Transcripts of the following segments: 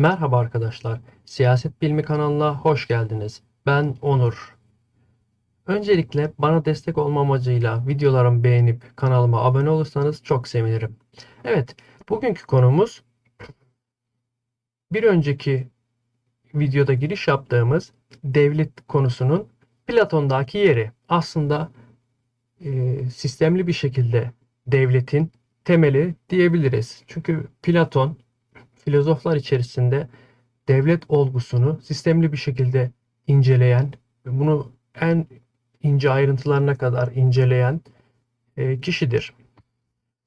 Merhaba arkadaşlar. Siyaset Bilimi kanalına hoş geldiniz. Ben Onur. Öncelikle bana destek olma amacıyla videolarımı beğenip kanalıma abone olursanız çok sevinirim. Evet, bugünkü konumuz bir önceki videoda giriş yaptığımız devlet konusunun Platon'daki yeri. Aslında e, sistemli bir şekilde devletin temeli diyebiliriz. Çünkü Platon filozoflar içerisinde devlet olgusunu sistemli bir şekilde inceleyen, bunu en ince ayrıntılarına kadar inceleyen e, kişidir.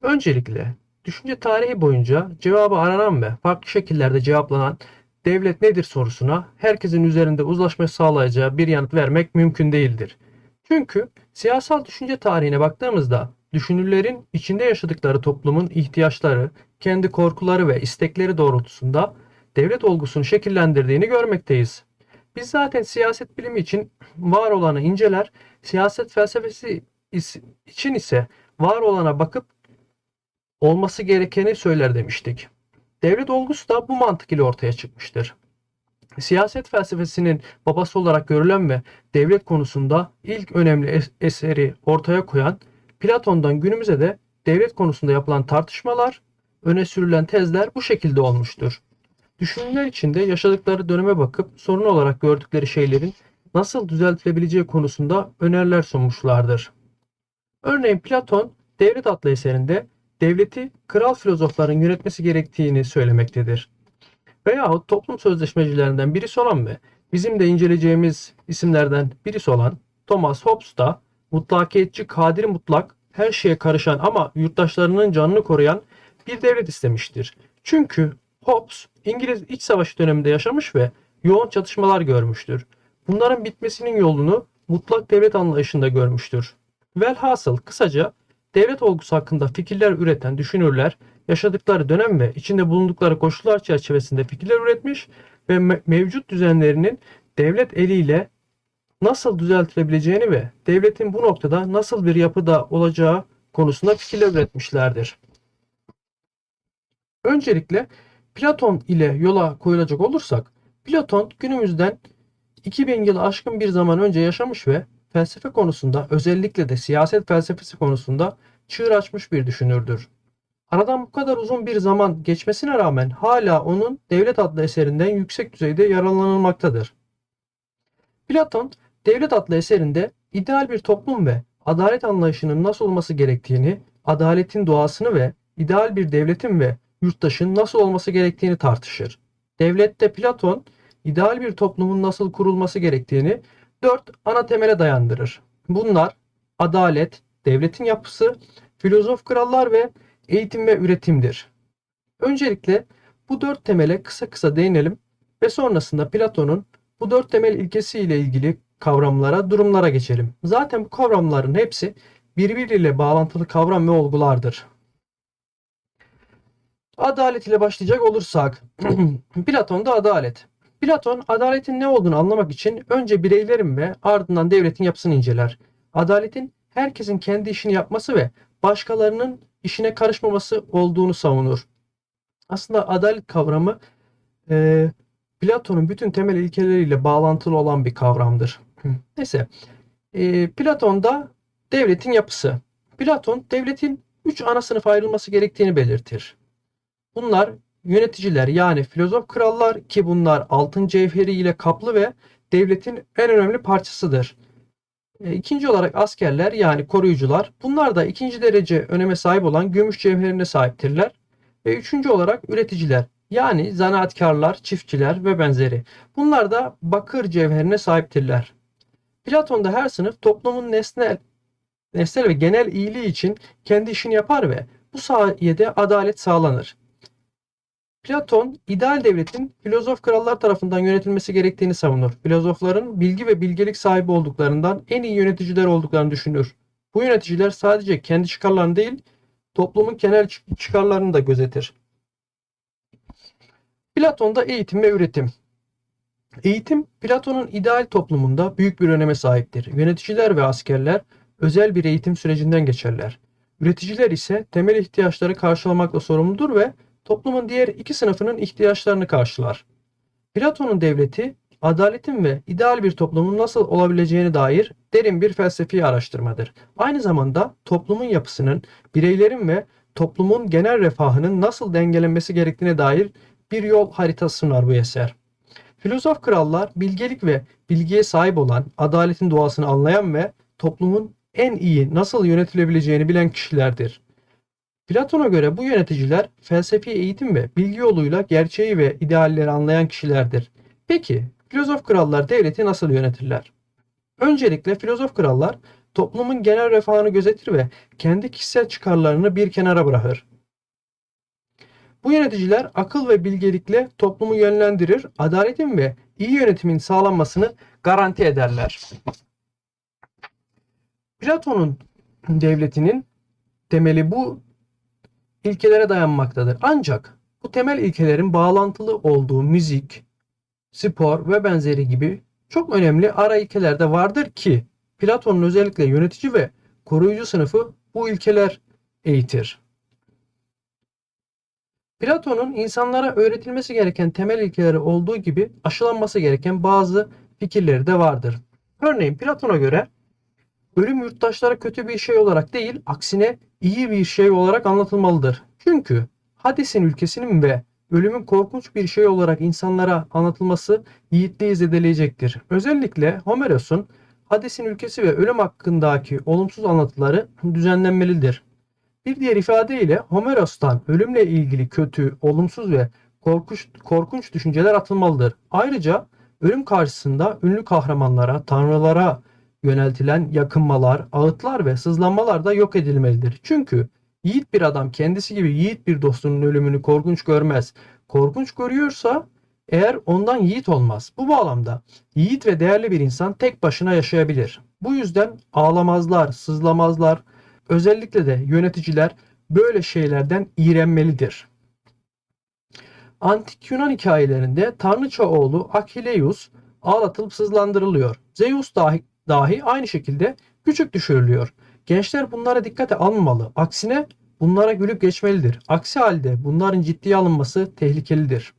Öncelikle düşünce tarihi boyunca cevabı aranan ve farklı şekillerde cevaplanan devlet nedir sorusuna herkesin üzerinde uzlaşma sağlayacağı bir yanıt vermek mümkün değildir. Çünkü siyasal düşünce tarihine baktığımızda düşünürlerin içinde yaşadıkları toplumun ihtiyaçları, kendi korkuları ve istekleri doğrultusunda devlet olgusunu şekillendirdiğini görmekteyiz. Biz zaten siyaset bilimi için var olanı inceler, siyaset felsefesi için ise var olana bakıp olması gerekeni söyler demiştik. Devlet olgusu da bu mantık ile ortaya çıkmıştır. Siyaset felsefesinin babası olarak görülen ve devlet konusunda ilk önemli eseri ortaya koyan Platon'dan günümüze de devlet konusunda yapılan tartışmalar, öne sürülen tezler bu şekilde olmuştur. Düşünürler içinde yaşadıkları döneme bakıp sorun olarak gördükleri şeylerin nasıl düzeltilebileceği konusunda öneriler sunmuşlardır. Örneğin Platon Devlet adlı eserinde devleti kral filozofların yönetmesi gerektiğini söylemektedir. Veyahut toplum sözleşmecilerinden birisi olan ve bizim de inceleyeceğimiz isimlerden birisi olan Thomas Hobbes da mutlakiyetçi kadir mutlak her şeye karışan ama yurttaşlarının canını koruyan bir devlet istemiştir. Çünkü Hobbes İngiliz İç Savaşı döneminde yaşamış ve yoğun çatışmalar görmüştür. Bunların bitmesinin yolunu mutlak devlet anlayışında görmüştür. Velhasıl kısaca devlet olgusu hakkında fikirler üreten düşünürler yaşadıkları dönem ve içinde bulundukları koşullar çerçevesinde fikirler üretmiş ve mevcut düzenlerinin devlet eliyle nasıl düzeltilebileceğini ve devletin bu noktada nasıl bir yapıda olacağı konusunda fikirler üretmişlerdir. Öncelikle Platon ile yola koyulacak olursak, Platon günümüzden 2000 yıl aşkın bir zaman önce yaşamış ve felsefe konusunda özellikle de siyaset felsefesi konusunda çığır açmış bir düşünürdür. Aradan bu kadar uzun bir zaman geçmesine rağmen hala onun Devlet adlı eserinden yüksek düzeyde yararlanılmaktadır. Platon, Devlet adlı eserinde ideal bir toplum ve adalet anlayışının nasıl olması gerektiğini, adaletin doğasını ve ideal bir devletin ve yurttaşın nasıl olması gerektiğini tartışır. Devlette Platon, ideal bir toplumun nasıl kurulması gerektiğini dört ana temele dayandırır. Bunlar adalet, devletin yapısı, filozof krallar ve eğitim ve üretimdir. Öncelikle bu dört temele kısa kısa değinelim ve sonrasında Platon'un bu dört temel ilkesi ile ilgili kavramlara, durumlara geçelim. Zaten bu kavramların hepsi birbiriyle bağlantılı kavram ve olgulardır. Adalet ile başlayacak olursak, Platon'da adalet. Platon adaletin ne olduğunu anlamak için önce bireylerin ve ardından devletin yapısını inceler. Adaletin herkesin kendi işini yapması ve başkalarının işine karışmaması olduğunu savunur. Aslında adalet kavramı e, Platon'un bütün temel ilkeleriyle bağlantılı olan bir kavramdır. Neyse. E, Platon'da devletin yapısı. Platon devletin üç ana sınıf ayrılması gerektiğini belirtir. Bunlar yöneticiler yani filozof krallar ki bunlar altın cevheri ile kaplı ve devletin en önemli parçasıdır. E, ikinci olarak askerler yani koruyucular. Bunlar da ikinci derece öneme sahip olan gümüş cevherine sahiptirler. Ve üçüncü olarak üreticiler yani zanaatkarlar, çiftçiler ve benzeri. Bunlar da bakır cevherine sahiptirler. Platon'da her sınıf toplumun nesnel, nesnel ve genel iyiliği için kendi işini yapar ve bu sayede adalet sağlanır. Platon, ideal devletin filozof krallar tarafından yönetilmesi gerektiğini savunur. Filozofların bilgi ve bilgelik sahibi olduklarından en iyi yöneticiler olduklarını düşünür. Bu yöneticiler sadece kendi çıkarlarını değil, toplumun genel çıkarlarını da gözetir. Platon'da eğitim ve üretim. Eğitim, Platon'un ideal toplumunda büyük bir öneme sahiptir. Yöneticiler ve askerler özel bir eğitim sürecinden geçerler. Üreticiler ise temel ihtiyaçları karşılamakla sorumludur ve toplumun diğer iki sınıfının ihtiyaçlarını karşılar. Platon'un devleti, adaletin ve ideal bir toplumun nasıl olabileceğine dair derin bir felsefi araştırmadır. Aynı zamanda toplumun yapısının, bireylerin ve toplumun genel refahının nasıl dengelenmesi gerektiğine dair bir yol haritası sunar bu eser. Filozof krallar bilgelik ve bilgiye sahip olan, adaletin doğasını anlayan ve toplumun en iyi nasıl yönetilebileceğini bilen kişilerdir. Platon'a göre bu yöneticiler felsefi eğitim ve bilgi yoluyla gerçeği ve idealleri anlayan kişilerdir. Peki filozof krallar devleti nasıl yönetirler? Öncelikle filozof krallar toplumun genel refahını gözetir ve kendi kişisel çıkarlarını bir kenara bırakır. Bu yöneticiler akıl ve bilgelikle toplumu yönlendirir, adaletin ve iyi yönetimin sağlanmasını garanti ederler. Platon'un devletinin temeli bu ilkelere dayanmaktadır. Ancak bu temel ilkelerin bağlantılı olduğu müzik, spor ve benzeri gibi çok önemli ara ilkeler de vardır ki Platon'un özellikle yönetici ve koruyucu sınıfı bu ilkeler eğitir. Platon'un insanlara öğretilmesi gereken temel ilkeleri olduğu gibi aşılanması gereken bazı fikirleri de vardır. Örneğin Platon'a göre ölüm yurttaşlara kötü bir şey olarak değil, aksine iyi bir şey olarak anlatılmalıdır. Çünkü Hades'in ülkesinin ve ölümün korkunç bir şey olarak insanlara anlatılması yiğitliği zedeleyecektir. Özellikle Homeros'un Hades'in ülkesi ve ölüm hakkındaki olumsuz anlatıları düzenlenmelidir. Bir diğer ifadeyle Homeros'tan ölümle ilgili kötü, olumsuz ve korkunç, korkunç düşünceler atılmalıdır. Ayrıca ölüm karşısında ünlü kahramanlara, tanrılara yöneltilen yakınmalar, ağıtlar ve sızlanmalar da yok edilmelidir. Çünkü yiğit bir adam kendisi gibi yiğit bir dostunun ölümünü korkunç görmez. Korkunç görüyorsa eğer ondan yiğit olmaz. Bu bağlamda yiğit ve değerli bir insan tek başına yaşayabilir. Bu yüzden ağlamazlar, sızlamazlar. Özellikle de yöneticiler böyle şeylerden iğrenmelidir. Antik Yunan hikayelerinde tanrıça oğlu Achilleus ağlatılıp sızlandırılıyor. Zeus dahi, dahi aynı şekilde küçük düşürülüyor. Gençler bunlara dikkate almamalı. Aksine bunlara gülüp geçmelidir. Aksi halde bunların ciddiye alınması tehlikelidir.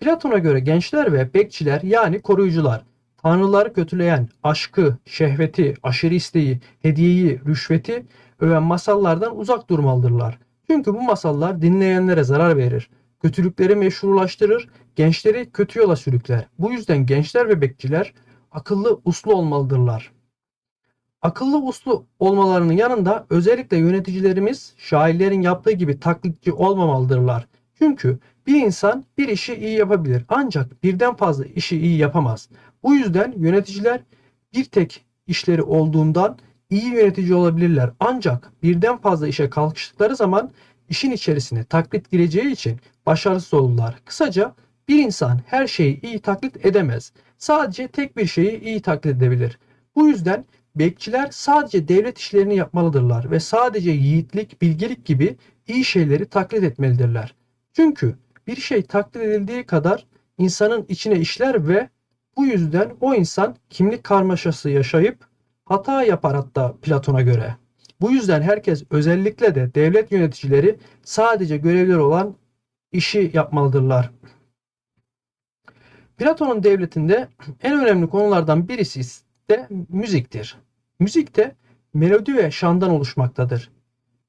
Platon'a göre gençler ve bekçiler yani koruyucular, tanrıları kötüleyen, aşkı, şehveti, aşırı isteği, hediyeyi, rüşveti öven masallardan uzak durmalıdırlar. Çünkü bu masallar dinleyenlere zarar verir. Kötülükleri meşrulaştırır, gençleri kötü yola sürükler. Bu yüzden gençler ve bekçiler akıllı, uslu olmalıdırlar. Akıllı uslu olmalarının yanında özellikle yöneticilerimiz şairlerin yaptığı gibi taklitçi olmamalıdırlar. Çünkü bir insan bir işi iyi yapabilir ancak birden fazla işi iyi yapamaz. Bu yüzden yöneticiler bir tek işleri olduğundan iyi yönetici olabilirler. Ancak birden fazla işe kalkıştıkları zaman işin içerisine taklit gireceği için başarısız olurlar. Kısaca bir insan her şeyi iyi taklit edemez. Sadece tek bir şeyi iyi taklit edebilir. Bu yüzden bekçiler sadece devlet işlerini yapmalıdırlar ve sadece yiğitlik, bilgelik gibi iyi şeyleri taklit etmelidirler. Çünkü bir şey taklit edildiği kadar insanın içine işler ve bu yüzden o insan kimlik karmaşası yaşayıp hata yapar hatta Platon'a göre. Bu yüzden herkes özellikle de devlet yöneticileri sadece görevleri olan işi yapmalıdırlar. Platon'un devletinde en önemli konulardan birisi de müziktir. Müzik de melodi ve şandan oluşmaktadır.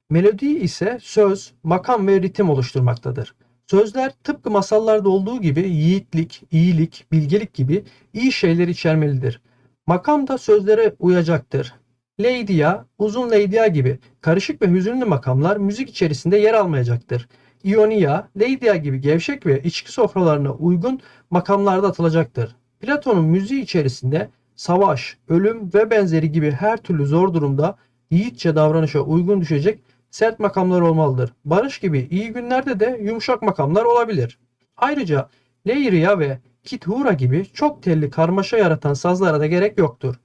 Melodi ise söz, makam ve ritim oluşturmaktadır. Sözler tıpkı masallarda olduğu gibi yiğitlik, iyilik, bilgelik gibi iyi şeyler içermelidir. Makam da sözlere uyacaktır. Leydia, uzun Leydia gibi karışık ve hüzünlü makamlar müzik içerisinde yer almayacaktır. Ionia, Leydia gibi gevşek ve içki sofralarına uygun makamlarda atılacaktır. Platon'un müziği içerisinde savaş, ölüm ve benzeri gibi her türlü zor durumda yiğitçe davranışa uygun düşecek sert makamlar olmalıdır. Barış gibi iyi günlerde de yumuşak makamlar olabilir. Ayrıca Leiria ve Kithura gibi çok telli karmaşa yaratan sazlara da gerek yoktur.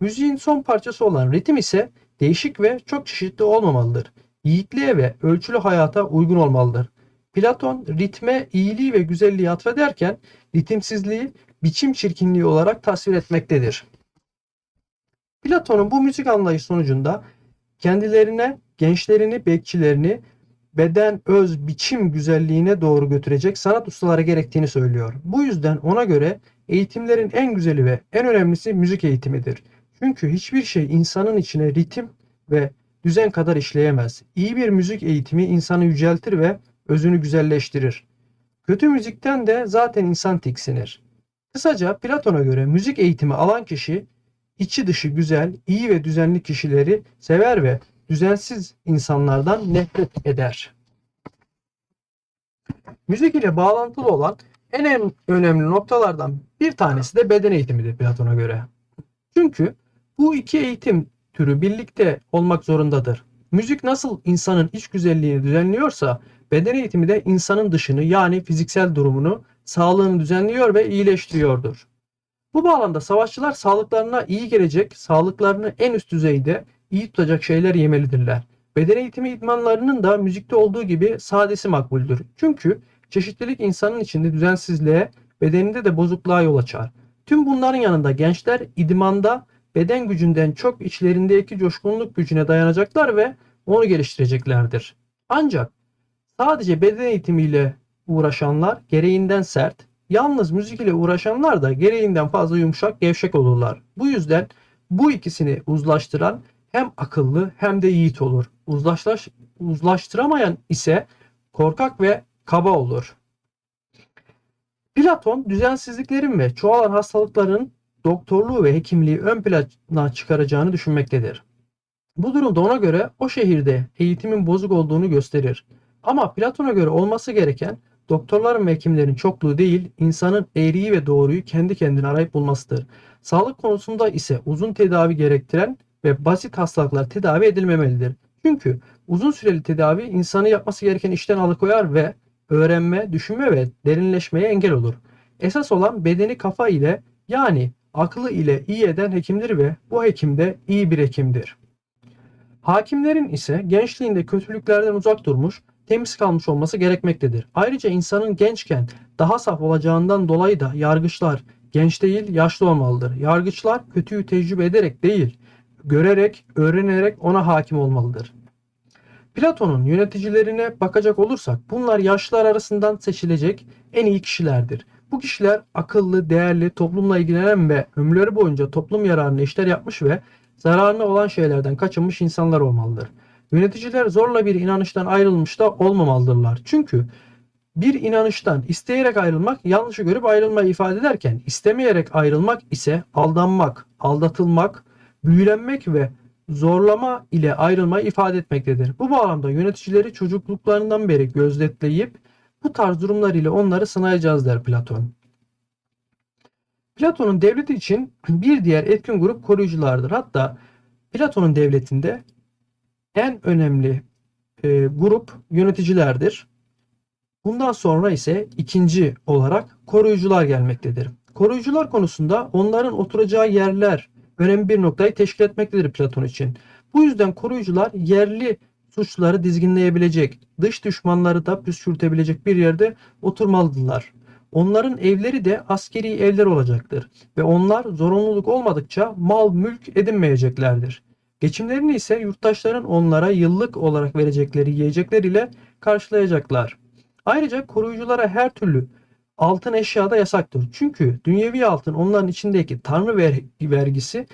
Müziğin son parçası olan ritim ise değişik ve çok çeşitli olmamalıdır. Yiğitliğe ve ölçülü hayata uygun olmalıdır. Platon ritme iyiliği ve güzelliği atfederken ritimsizliği biçim çirkinliği olarak tasvir etmektedir. Platon'un bu müzik anlayışı sonucunda kendilerine gençlerini, bekçilerini beden, öz, biçim güzelliğine doğru götürecek sanat ustaları gerektiğini söylüyor. Bu yüzden ona göre eğitimlerin en güzeli ve en önemlisi müzik eğitimidir. Çünkü hiçbir şey insanın içine ritim ve düzen kadar işleyemez. İyi bir müzik eğitimi insanı yüceltir ve özünü güzelleştirir. Kötü müzikten de zaten insan tiksinir. Kısaca Platon'a göre müzik eğitimi alan kişi içi dışı güzel, iyi ve düzenli kişileri sever ve düzensiz insanlardan nefret eder. Müzik ile bağlantılı olan en önemli noktalardan bir tanesi de beden eğitimidir Platon'a göre. Çünkü bu iki eğitim türü birlikte olmak zorundadır. Müzik nasıl insanın iç güzelliğini düzenliyorsa beden eğitimi de insanın dışını yani fiziksel durumunu, sağlığını düzenliyor ve iyileştiriyordur. Bu bağlamda savaşçılar sağlıklarına iyi gelecek, sağlıklarını en üst düzeyde iyi tutacak şeyler yemelidirler. Beden eğitimi idmanlarının da müzikte olduğu gibi sadesi makbuldür. Çünkü çeşitlilik insanın içinde düzensizliğe, bedeninde de bozukluğa yol açar. Tüm bunların yanında gençler idmanda beden gücünden çok içlerindeki coşkunluk gücüne dayanacaklar ve onu geliştireceklerdir. Ancak sadece beden eğitimiyle uğraşanlar gereğinden sert, yalnız müzik ile uğraşanlar da gereğinden fazla yumuşak, gevşek olurlar. Bu yüzden bu ikisini uzlaştıran hem akıllı hem de yiğit olur. Uzlaşlaş, uzlaştıramayan ise korkak ve kaba olur. Platon düzensizliklerin ve çoğalan hastalıkların doktorluğu ve hekimliği ön plana çıkaracağını düşünmektedir. Bu durumda ona göre o şehirde eğitimin bozuk olduğunu gösterir. Ama Platon'a göre olması gereken doktorların ve hekimlerin çokluğu değil, insanın eğriyi ve doğruyu kendi kendine arayıp bulmasıdır. Sağlık konusunda ise uzun tedavi gerektiren ve basit hastalıklar tedavi edilmemelidir. Çünkü uzun süreli tedavi insanı yapması gereken işten alıkoyar ve öğrenme, düşünme ve derinleşmeye engel olur. Esas olan bedeni kafa ile yani aklı ile iyi eden hekimdir ve bu hekim de iyi bir hekimdir. Hakimlerin ise gençliğinde kötülüklerden uzak durmuş, temiz kalmış olması gerekmektedir. Ayrıca insanın gençken daha saf olacağından dolayı da yargıçlar genç değil yaşlı olmalıdır. Yargıçlar kötüyü tecrübe ederek değil, görerek, öğrenerek ona hakim olmalıdır. Platon'un yöneticilerine bakacak olursak bunlar yaşlılar arasından seçilecek en iyi kişilerdir. Bu kişiler akıllı, değerli, toplumla ilgilenen ve ömürleri boyunca toplum yararına işler yapmış ve zararına olan şeylerden kaçınmış insanlar olmalıdır. Yöneticiler zorla bir inanıştan ayrılmış da olmamalıdırlar. Çünkü bir inanıştan isteyerek ayrılmak yanlışı görüp ayrılmayı ifade ederken istemeyerek ayrılmak ise aldanmak, aldatılmak, büyülenmek ve zorlama ile ayrılmayı ifade etmektedir. Bu bağlamda yöneticileri çocukluklarından beri gözletleyip bu tarz durumlar ile onları sınayacağız der Platon. Platon'un devleti için bir diğer etkin grup koruyuculardır. Hatta Platon'un devletinde en önemli e, grup yöneticilerdir. Bundan sonra ise ikinci olarak koruyucular gelmektedir. Koruyucular konusunda onların oturacağı yerler önemli bir noktayı teşkil etmektedir Platon için. Bu yüzden koruyucular yerli suçluları dizginleyebilecek, dış düşmanları da püskürtebilecek bir yerde oturmalıdırlar. Onların evleri de askeri evler olacaktır ve onlar zorunluluk olmadıkça mal mülk edinmeyeceklerdir. Geçimlerini ise yurttaşların onlara yıllık olarak verecekleri yiyecekler ile karşılayacaklar. Ayrıca koruyuculara her türlü altın eşya da yasaktır. Çünkü dünyevi altın onların içindeki tanrı vergisi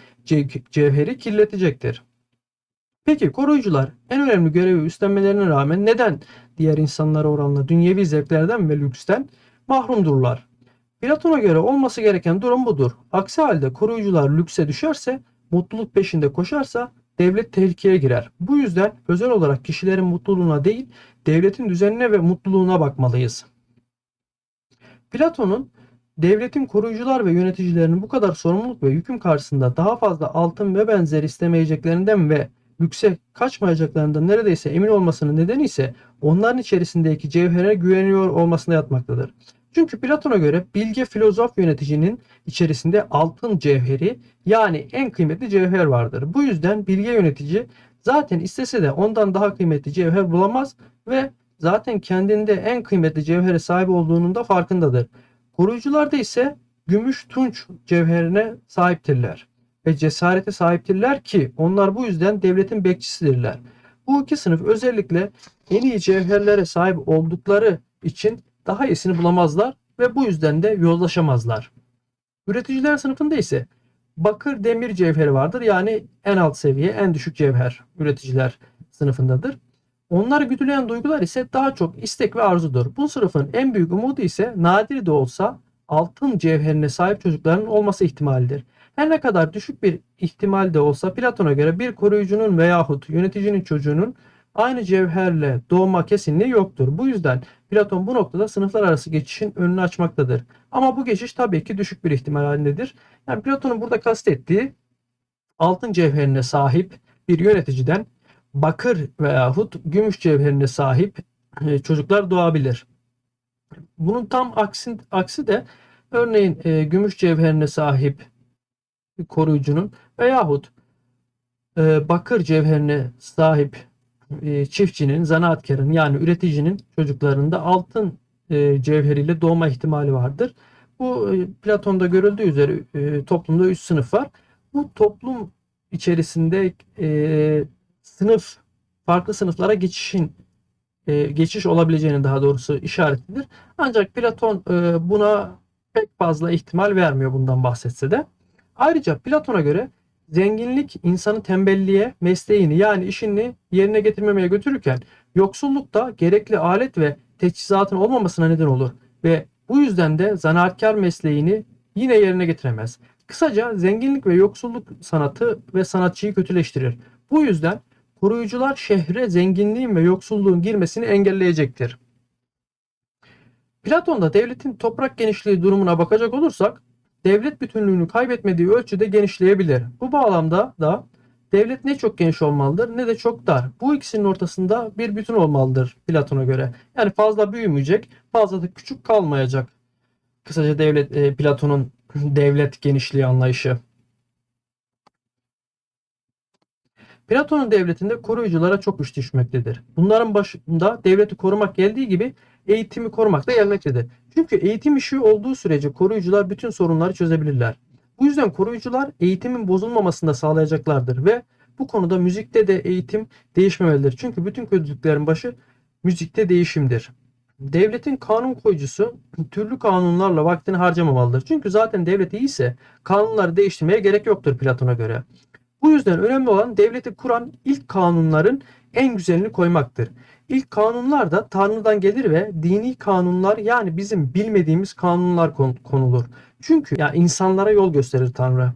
cevheri kirletecektir. Peki koruyucular en önemli görevi üstlenmelerine rağmen neden diğer insanlara oranla dünyevi zevklerden ve lüksten mahrumdurlar? Platon'a göre olması gereken durum budur. Aksi halde koruyucular lükse düşerse, mutluluk peşinde koşarsa devlet tehlikeye girer. Bu yüzden özel olarak kişilerin mutluluğuna değil, devletin düzenine ve mutluluğuna bakmalıyız. Platon'un devletin koruyucular ve yöneticilerinin bu kadar sorumluluk ve yüküm karşısında daha fazla altın ve benzeri istemeyeceklerinden ve yüksek kaçmayacaklarından neredeyse emin olmasının nedeni ise onların içerisindeki cevhere güveniyor olmasına yatmaktadır. Çünkü Platon'a göre bilge filozof yöneticinin içerisinde altın cevheri yani en kıymetli cevher vardır. Bu yüzden bilge yönetici zaten istese de ondan daha kıymetli cevher bulamaz ve zaten kendinde en kıymetli cevhere sahip olduğunun da farkındadır. Koruyucularda ise gümüş tunç cevherine sahiptirler ve cesarete sahiptirler ki onlar bu yüzden devletin bekçisidirler. Bu iki sınıf özellikle en iyi cevherlere sahip oldukları için daha iyisini bulamazlar ve bu yüzden de yozlaşamazlar. Üreticiler sınıfında ise bakır demir cevheri vardır. Yani en alt seviye en düşük cevher üreticiler sınıfındadır. Onları güdüleyen duygular ise daha çok istek ve arzudur. Bu sınıfın en büyük umudu ise nadir de olsa altın cevherine sahip çocukların olması ihtimalidir. Her ne kadar düşük bir ihtimal de olsa Platon'a göre bir koruyucunun veyahut yöneticinin çocuğunun aynı cevherle doğma kesinliği yoktur. Bu yüzden Platon bu noktada sınıflar arası geçişin önünü açmaktadır. Ama bu geçiş tabii ki düşük bir ihtimal halindedir. Yani Platon'un burada kastettiği altın cevherine sahip bir yöneticiden bakır veyahut gümüş cevherine sahip e, çocuklar doğabilir. Bunun tam aksi, aksi de örneğin e, gümüş cevherine sahip koruyucunun veyahut e, bakır cevherine sahip e, çiftçinin, zanaatkarın yani üreticinin çocuklarında altın e, cevheriyle doğma ihtimali vardır. Bu e, Platon'da görüldüğü üzere e, toplumda üç sınıf var. Bu toplum içerisinde e, sınıf farklı sınıflara geçişin e, geçiş olabileceğini daha doğrusu işaretlidir. Ancak Platon e, buna pek fazla ihtimal vermiyor bundan bahsetse de. Ayrıca Platon'a göre zenginlik insanı tembelliğe, mesleğini yani işini yerine getirmemeye götürürken yoksulluk da gerekli alet ve teçhizatın olmamasına neden olur ve bu yüzden de zanaatkar mesleğini yine yerine getiremez. Kısaca zenginlik ve yoksulluk sanatı ve sanatçıyı kötüleştirir. Bu yüzden koruyucular şehre zenginliğin ve yoksulluğun girmesini engelleyecektir. Platon'da devletin toprak genişliği durumuna bakacak olursak devlet bütünlüğünü kaybetmediği ölçüde genişleyebilir. Bu bağlamda da devlet ne çok geniş olmalıdır ne de çok dar. Bu ikisinin ortasında bir bütün olmalıdır Platon'a göre. Yani fazla büyümeyecek, fazla da küçük kalmayacak. Kısaca devlet e, Platon'un devlet genişliği anlayışı. Platon'un devletinde koruyuculara çok güç düşmektedir. Bunların başında devleti korumak geldiği gibi eğitimi korumak da gelmektedir. Çünkü eğitim işi olduğu sürece koruyucular bütün sorunları çözebilirler. Bu yüzden koruyucular eğitimin bozulmamasını da sağlayacaklardır ve bu konuda müzikte de eğitim değişmemelidir. Çünkü bütün kötülüklerin başı müzikte değişimdir. Devletin kanun koyucusu türlü kanunlarla vaktini harcamamalıdır. Çünkü zaten devlet iyiyse kanunları değiştirmeye gerek yoktur Platon'a göre. Bu yüzden önemli olan devleti kuran ilk kanunların en güzelini koymaktır. İlk kanunlar da Tanrı'dan gelir ve dini kanunlar yani bizim bilmediğimiz kanunlar konulur. Çünkü ya insanlara yol gösterir Tanrı.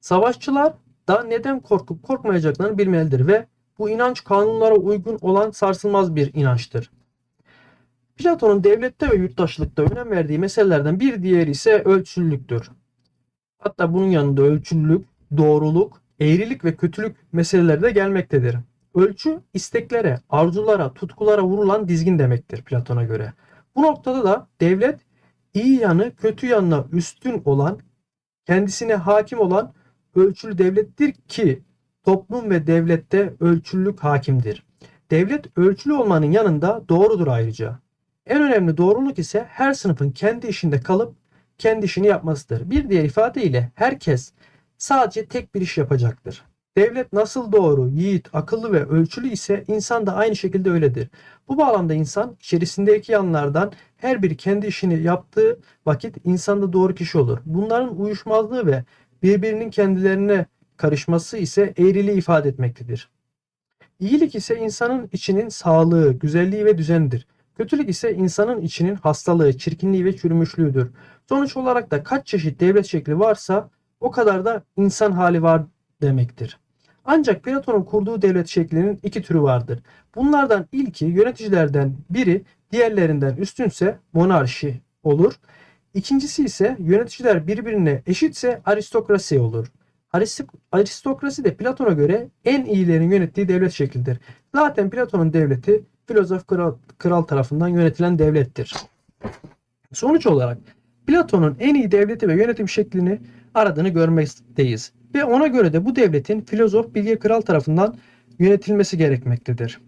Savaşçılar da neden korkup korkmayacaklarını bilmelidir ve bu inanç kanunlara uygun olan sarsılmaz bir inançtır. Platon'un devlette ve yurttaşlıkta önem verdiği meselelerden bir diğeri ise ölçülülüktür. Hatta bunun yanında ölçülülük, doğruluk, eğrilik ve kötülük meseleleri de gelmektedir. Ölçü isteklere, arzulara, tutkulara vurulan dizgin demektir Platon'a göre. Bu noktada da devlet iyi yanı kötü yanına üstün olan, kendisine hakim olan ölçülü devlettir ki toplum ve devlette ölçülülük hakimdir. Devlet ölçülü olmanın yanında doğrudur ayrıca. En önemli doğruluk ise her sınıfın kendi işinde kalıp kendi işini yapmasıdır. Bir diğer ifadeyle herkes sadece tek bir iş yapacaktır. Devlet nasıl doğru, yiğit, akıllı ve ölçülü ise insan da aynı şekilde öyledir. Bu bağlamda insan içerisindeki yanlardan her biri kendi işini yaptığı vakit insanda doğru kişi olur. Bunların uyuşmazlığı ve birbirinin kendilerine karışması ise eğriliği ifade etmektedir. İyilik ise insanın içinin sağlığı, güzelliği ve düzenidir. Kötülük ise insanın içinin hastalığı, çirkinliği ve çürümüşlüğüdür. Sonuç olarak da kaç çeşit devlet şekli varsa o kadar da insan hali var demektir. Ancak Platon'un kurduğu devlet şeklinin iki türü vardır. Bunlardan ilki yöneticilerden biri diğerlerinden üstünse monarşi olur. İkincisi ise yöneticiler birbirine eşitse aristokrasi olur. Aristokrasi de Platon'a göre en iyilerin yönettiği devlet şeklidir. Zaten Platon'un devleti filozof kral, kral tarafından yönetilen devlettir. Sonuç olarak Platon'un en iyi devleti ve yönetim şeklini aradığını görmekteyiz. Ve ona göre de bu devletin filozof bilge kral tarafından yönetilmesi gerekmektedir.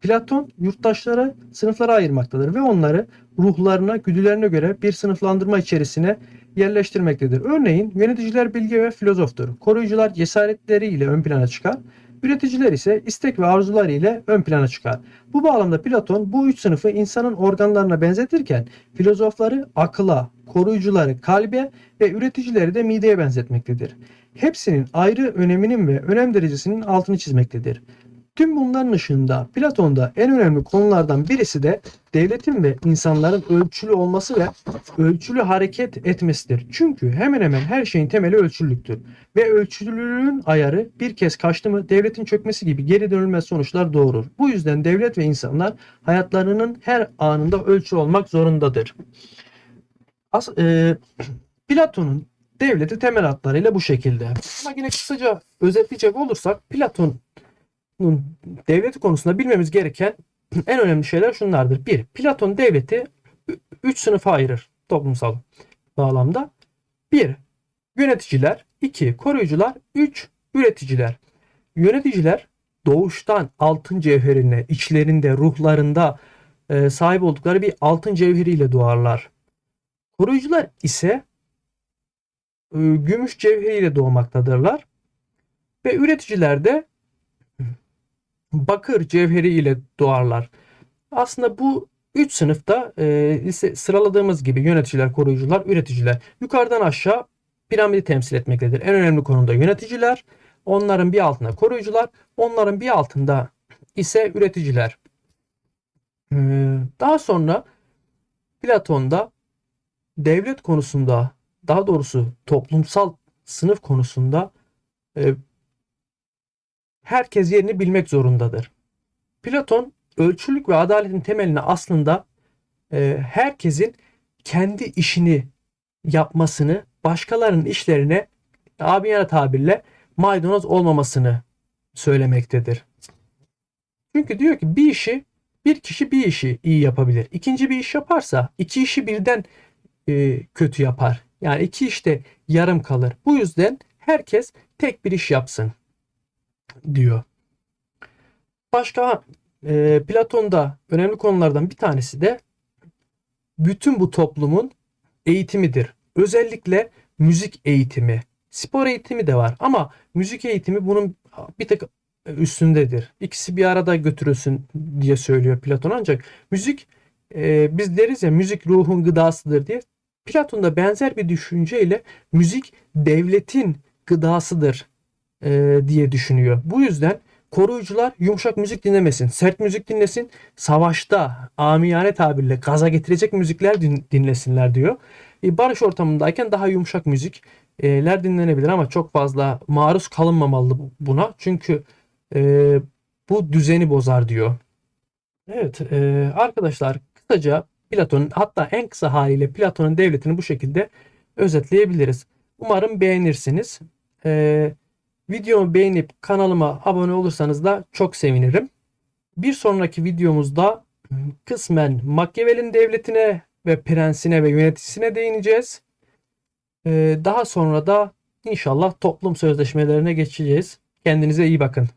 Platon yurttaşları sınıflara ayırmaktadır ve onları ruhlarına, güdülerine göre bir sınıflandırma içerisine yerleştirmektedir. Örneğin yöneticiler bilge ve filozoftur. Koruyucular cesaretleriyle ön plana çıkar Üreticiler ise istek ve arzular ile ön plana çıkar. Bu bağlamda Platon bu üç sınıfı insanın organlarına benzetirken filozofları akıla, koruyucuları kalbe ve üreticileri de mideye benzetmektedir. Hepsinin ayrı öneminin ve önem derecesinin altını çizmektedir. Tüm bunların ışığında Platon'da en önemli konulardan birisi de devletin ve insanların ölçülü olması ve ölçülü hareket etmesidir. Çünkü hemen hemen her şeyin temeli ölçülülüktür. Ve ölçülülüğün ayarı bir kez kaçtı mı devletin çökmesi gibi geri dönülmez sonuçlar doğurur. Bu yüzden devlet ve insanlar hayatlarının her anında ölçülü olmak zorundadır. As e, Platon'un devleti temel hatlarıyla bu şekilde. Ama yine kısaca özetleyecek olursak Platon'un devleti konusunda bilmemiz gereken en önemli şeyler şunlardır. Bir, Platon devleti üç sınıfa ayırır toplumsal bağlamda. Bir, yöneticiler. iki koruyucular. Üç, üreticiler. Yöneticiler doğuştan altın cevherine, içlerinde, ruhlarında e, sahip oldukları bir altın cevheriyle doğarlar. Koruyucular ise e, gümüş cevheriyle doğmaktadırlar. Ve üreticiler de bakır cevheri ile doğarlar. Aslında bu üç sınıfta e, lise- sıraladığımız gibi yöneticiler, koruyucular, üreticiler yukarıdan aşağı piramidi temsil etmektedir. En önemli konumda yöneticiler, onların bir altında koruyucular, onların bir altında ise üreticiler. E, daha sonra Platon'da devlet konusunda, daha doğrusu toplumsal sınıf konusunda e, herkes yerini bilmek zorundadır. Platon ölçülük ve adaletin temelini aslında e, herkesin kendi işini yapmasını, başkalarının işlerine abiyane tabirle maydanoz olmamasını söylemektedir. Çünkü diyor ki bir işi bir kişi bir işi iyi yapabilir. İkinci bir iş yaparsa iki işi birden e, kötü yapar. Yani iki işte yarım kalır. Bu yüzden herkes tek bir iş yapsın diyor. Başka e, Platon'da önemli konulardan bir tanesi de bütün bu toplumun eğitimidir. Özellikle müzik eğitimi. Spor eğitimi de var ama müzik eğitimi bunun bir tık üstündedir. İkisi bir arada götürülsün diye söylüyor Platon ancak müzik e, biz deriz ya müzik ruhun gıdasıdır diye. Platon'da benzer bir düşünceyle müzik devletin gıdasıdır e, diye düşünüyor. Bu yüzden koruyucular yumuşak müzik dinlemesin, sert müzik dinlesin, savaşta amiyane tabirle gaza getirecek müzikler din- dinlesinler diyor. E, barış ortamındayken daha yumuşak müzikler dinlenebilir ama çok fazla maruz kalınmamalı bu- buna. Çünkü e, bu düzeni bozar diyor. Evet e, arkadaşlar kısaca Platon'un hatta en kısa haliyle Platon'un devletini bu şekilde özetleyebiliriz. Umarım beğenirsiniz. E, videomu beğenip kanalıma abone olursanız da çok sevinirim. Bir sonraki videomuzda kısmen Machiavelli'nin devletine ve prensine ve yöneticisine değineceğiz. E, daha sonra da inşallah toplum sözleşmelerine geçeceğiz. Kendinize iyi bakın.